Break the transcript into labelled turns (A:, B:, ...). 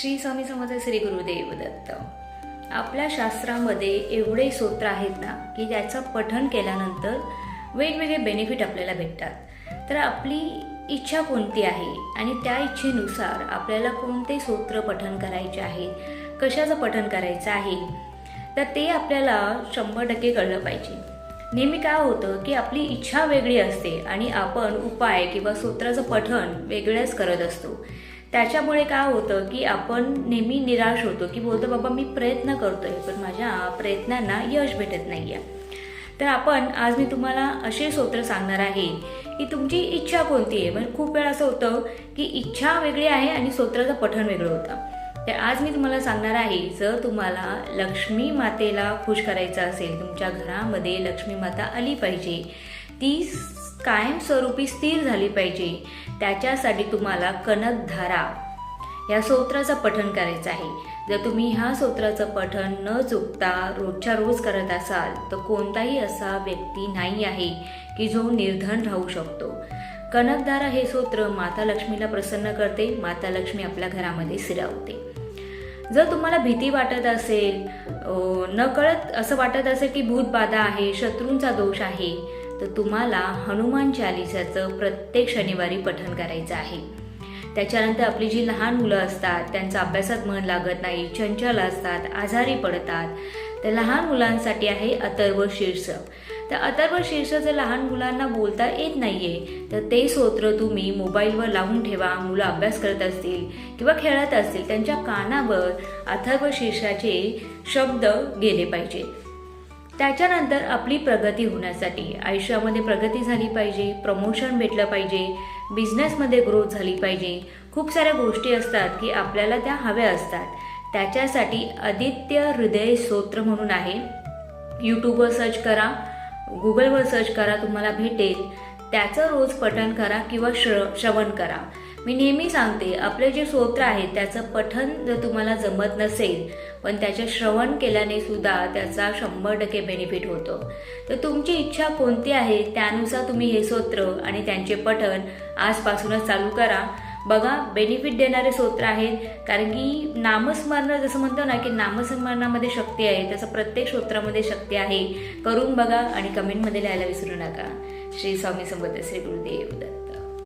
A: श्री स्वामी समर्थ श्री गुरुदेव दत्त. आपल्या शास्त्रामध्ये एवढे सूत्र आहेत ना की ज्याचं पठण केल्यानंतर वेगवेगळे बेनिफिट आपल्याला भेटतात. तर आपली इच्छा कोणती आहे? आणि त्या इच्छेनुसार आपल्याला कोणते सूत्र पठण करायचे आहे? कशाचं पठण करायचं आहे? तर ते आपल्याला शंभर टक्के कळलं पाहिजे. नेहमी काय होतं की आपली इच्छा वेगळी असते आणि आपण उपाय किंवा सूत्राचं पठण वेगळंच करत असतो. त्याच्यामुळे काय होतं की आपण नेहमी निराश होतो की बोलतो बाबा मी प्रयत्न करतोय पण माझ्या प्रयत्नांना यश भेटत नाही आहे तर आपण आज मी तुम्हाला असे स्तोत्र सांगणार आहे की तुमची इच्छा कोणती आहे? म्हणजे खूप वेळा असं होतं की इच्छा वेगळी आहे आणि स्तोत्राचं पठण वेगळं होतं. तर आज मी तुम्हाला सांगणार आहे जर तुम्हाला लक्ष्मी मातेला खुश करायचं असेल तुमच्या घरामध्ये लक्ष्मी माता आली पाहिजे ती कायमस्वरूपी स्थिर झाली पाहिजे. त्याच्यासाठी तुम्हाला कनकधारा या स्तोत्राचं पठण करायचं आहे. जर तुम्ही ह्या स्तोत्राचं पठण न चुकता रोजच्या रोज करत असाल तर कोणताही असा व्यक्ती नाही आहे की जो निर्धन राहू शकतो. कनकधारा हे स्तोत्र माता लक्ष्मीला प्रसन्न करते माता लक्ष्मी आपल्या घरामध्ये सिरावते जर तुम्हाला भीती वाटत असेल नकळत असं वाटत असेल की भूतबाधा आहे शत्रूंचा दोष आहे तर तुम्हाला हनुमान चालिसाचं प्रत्येक शनिवारी पठण करायचं आहे. त्याच्यानंतर आपली जी लहान मुलं असतात त्यांचा अभ्यासात मन लागत नाही चंचल असतात आजारी पडतात. तर लहान मुलांसाठी आहे अथर्व शीर्ष. तर अथर्व शीर्ष जर लहान मुलांना बोलता येत नाहीये. तर ते स्तोत्र तुम्ही मोबाईलवर लावून ठेवा मुलं अभ्यास करत असतील किंवा खेळत असतील त्यांच्या कानावर अथर्व शीर्षाचे शब्द गेले पाहिजेत त्याच्यानंतर आपली प्रगती होण्यासाठी. आयुष्यामध्ये प्रगती झाली पाहिजे प्रमोशन भेटलं पाहिजे बिझनेसमध्ये ग्रोथ झाली पाहिजे. खूप साऱ्या गोष्टी असतात की आपल्याला त्या हव्या असतात. त्याच्यासाठी आदित्य हृदय स्तोत्र म्हणून आहे. यूट्यूबवर सर्च करा गुगलवर सर्च करा तुम्हाला भेटेल. त्याचं रोज पठण करा किंवा श्र श्रवण करा. मी नेहमी सांगते आपले जे स्तोत्र आहे त्याचं पठन जर तुम्हाला जमत नसेल पण त्याचे श्रवण केल्याने सुद्धा त्याचा शंभर टक्के बेनिफिट होतो. तर तुमची इच्छा कोणती आहे त्यानुसार तुम्ही हे स्तोत्र आणि त्यांचे पठन आजपासूनच चालू करा. बघा बेनिफिट देणारे स्तोत्र आहेत कारण की नामस्मरण जसं म्हणतो ना की नामस्मरणामध्ये शक्ती आहे तसं प्रत्येक स्तोत्रामध्ये शक्ती आहे. करून बघा आणि कमेंटमध्ये लिहायला विसरू नका. श्री स्वामी समर्थ श्री गुरुदेव. दत्त